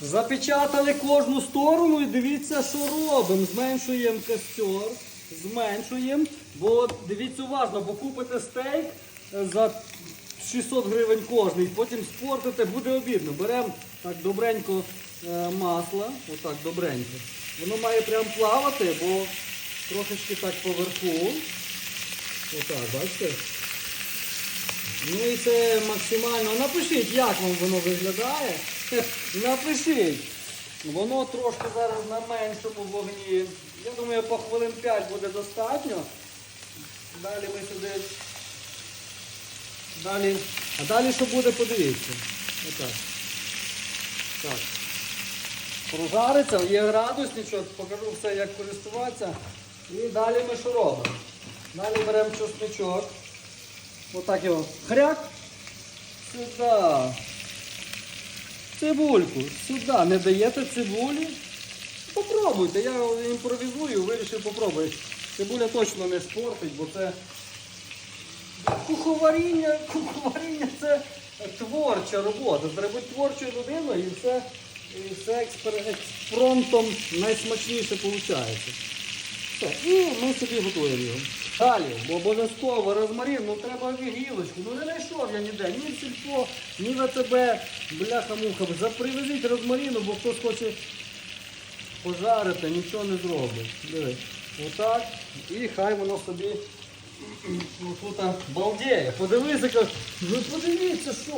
Запечатали кожну сторону і дивіться, що робимо. Зменшуємо костер, зменшуємо. Бо дивіться уважно, бо купите стейк е, за 600 гривень кожний, потім спортите, буде обідно. Беремо так добренько е, масло, отак добренько. Воно має прям плавати, бо трошечки так поверху. Отак, бачите? Ну і це максимально. Напишіть, як вам воно виглядає. Напишіть. Воно трошки зараз на меншому вогні. Я думаю, по хвилин 5 буде достатньо. Далі ми сюди. Далі. А далі що буде, подивіться. Отак. Так. Прожариться, є градусничок, покажу все, як користуватися. І далі ми що робимо? Далі беремо чесничок. Отак його хряк. Сюди. Цибульку. Сюди. Не даєте цибулі? Попробуйте. Я імпровізую, вирішив попробувати. Цибуля точно не спортить, бо це куховаріння, куховаріння це творча робота. Треба бути творчою людиною і все, і все експер... експромтом найсмачніше виходить. І ми собі готуємо його. Далі, бо обов'язково розмарин, ну треба гілочку. Ну не знайшов я ніде, ні в сільпо, ні в АТБ, бляха-муха. Запривезіть розмарину, бо хтось хоче пожарити, нічого не зробить. Диви. Отак. І хай воно собі ну, тут балдіє. Подивися, ну подивіться, що.